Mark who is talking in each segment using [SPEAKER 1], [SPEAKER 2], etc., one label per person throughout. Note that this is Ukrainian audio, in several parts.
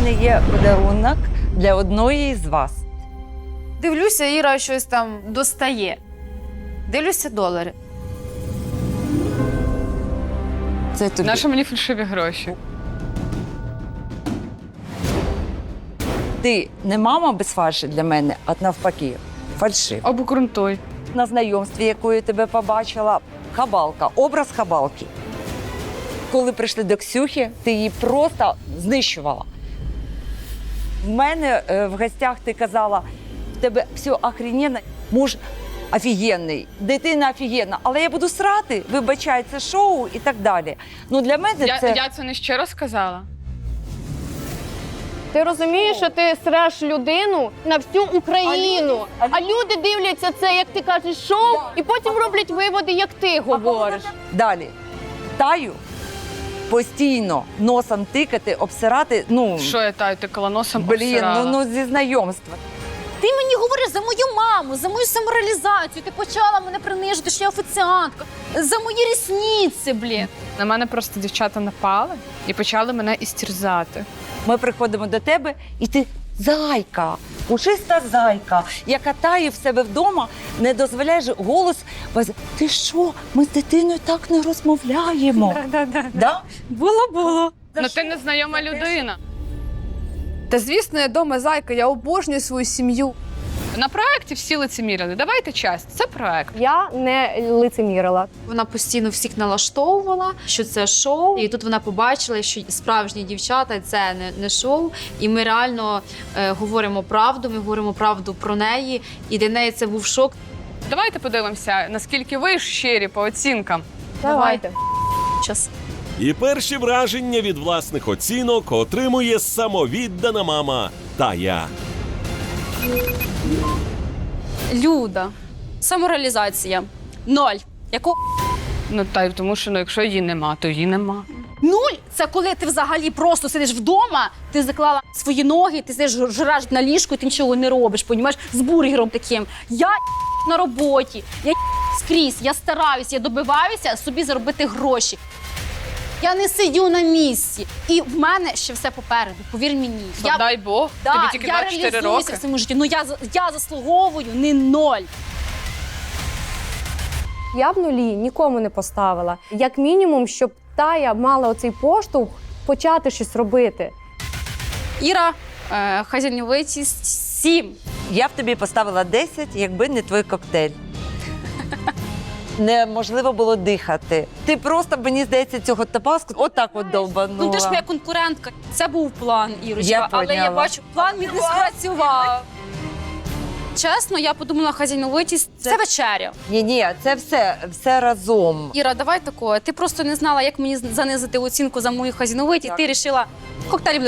[SPEAKER 1] мене є подарунок для одної з вас.
[SPEAKER 2] Дивлюся, Іра щось там достає. Дивлюся долари.
[SPEAKER 1] Це тобі.
[SPEAKER 3] Наші мені фальшиві гроші.
[SPEAKER 1] Ти не мама без фальші для мене, а навпаки, фальшив.
[SPEAKER 3] Обґрунтуй.
[SPEAKER 1] На знайомстві, якою тебе побачила, хабалка, образ хабалки. Коли прийшли до Ксюхи, ти її просто знищувала. В мене е, в гостях ти казала, в тебе все охрененно, муж офігенний, дитина офігенна, але я буду срати, вибачай, це шоу і так далі. Ну для мене
[SPEAKER 3] Я,
[SPEAKER 1] це
[SPEAKER 3] я це не щиро сказала.
[SPEAKER 4] Ти розумієш, що ти среш людину на всю Україну.
[SPEAKER 1] А люди-
[SPEAKER 4] А люди дивляться це, як ти кажеш, шоу, і потім роблять виводи, як ти говориш.
[SPEAKER 1] далі. Таю постійно носом тикати, обсирати. Ну
[SPEAKER 3] Що я таю, ти колоносом
[SPEAKER 1] блін,
[SPEAKER 3] обсирала?
[SPEAKER 1] ну, ну зі знайомства.
[SPEAKER 5] Ти мені говориш за мою маму, за мою самореалізацію. Ти почала мене принижити, що я офіціантка, за мої рісниці, блін.
[SPEAKER 3] На мене просто дівчата напали і почали мене істерзати.
[SPEAKER 1] Ми приходимо до тебе, і ти зайка, пушиста зайка, яка тає в себе вдома, не дозволяєш голос. Ти що? Ми з дитиною так не розмовляємо. Да?
[SPEAKER 2] Було, було.
[SPEAKER 3] Ну ти незнайома людина.
[SPEAKER 2] Та звісно, я дома зайка, я обожнюю свою сім'ю.
[SPEAKER 3] На проєкті всі лицемірили. Давайте честь. Це проект.
[SPEAKER 4] Я не лицемірила.
[SPEAKER 5] Вона постійно всіх налаштовувала, що це шоу. І тут вона побачила, що справжні дівчата це не, не шоу. І ми реально е, говоримо правду. Ми говоримо правду про неї. І для неї це був шок.
[SPEAKER 3] Давайте подивимося, наскільки ви щирі по оцінкам.
[SPEAKER 4] Давайте.
[SPEAKER 5] Час.
[SPEAKER 6] І перші враження від власних оцінок отримує самовіддана мама Тая.
[SPEAKER 5] Люда. Самореалізація. Ноль. Яку
[SPEAKER 3] Ну та й тому, що ну, якщо її нема, то її нема.
[SPEAKER 5] Нуль це коли ти взагалі просто сидиш вдома, ти заклала свої ноги, ти сидиш жраш на ліжку, і ти нічого не робиш, понімаєш, з бургером таким. Я на роботі, я скрізь, я стараюся, я добиваюся собі заробити гроші. Я не сидю на місці. І в мене ще все попереду, повір мені.
[SPEAKER 3] Я, дай Бог,
[SPEAKER 5] да,
[SPEAKER 3] тобі тільки
[SPEAKER 5] я
[SPEAKER 3] 24
[SPEAKER 5] реалізуюся
[SPEAKER 3] роки.
[SPEAKER 5] в цьому житті. Ну я, за- я заслуговую не ноль.
[SPEAKER 4] Я б нулі нікому не поставила. Як мінімум, щоб Тая мала оцей поштовх почати щось робити.
[SPEAKER 5] Іра, е, хазяйновитість сім.
[SPEAKER 1] Я б тобі поставила 10, якби не твій коктейль. Неможливо було дихати. Ти просто, мені здається, цього тапаску отак от довбанула.
[SPEAKER 5] Ну ти ж моя конкурентка. Це був план, Ірочка, але я бачу, план мій не спрацював. Чесно, я подумала, хазяйновитість це вечеря.
[SPEAKER 1] Ні, ні, це все, все разом.
[SPEAKER 5] Іра, давай такое. Ти просто не знала, як мені занизити оцінку за мою хазяйновитість. Ти вирішила коктейль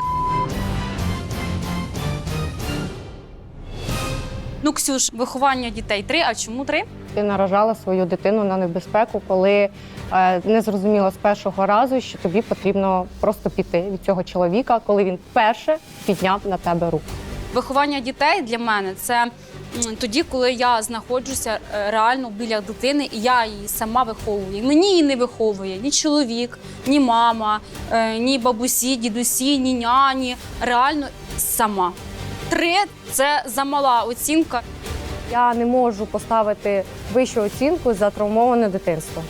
[SPEAKER 5] Ну, Ксюш, виховання дітей три. А чому три?
[SPEAKER 4] Ти наражала свою дитину на небезпеку, коли е, не зрозуміла з першого разу, що тобі потрібно просто піти від цього чоловіка, коли він вперше підняв на тебе руку.
[SPEAKER 5] Виховання дітей для мене це тоді, коли я знаходжуся е, реально біля дитини, і я її сама виховую. Мені її не виховує ні чоловік, ні мама, е, ні бабусі, дідусі, ні няні. Реально сама. Три це замала оцінка.
[SPEAKER 4] Я не можу поставити вищу оцінку за травмоване дитинство.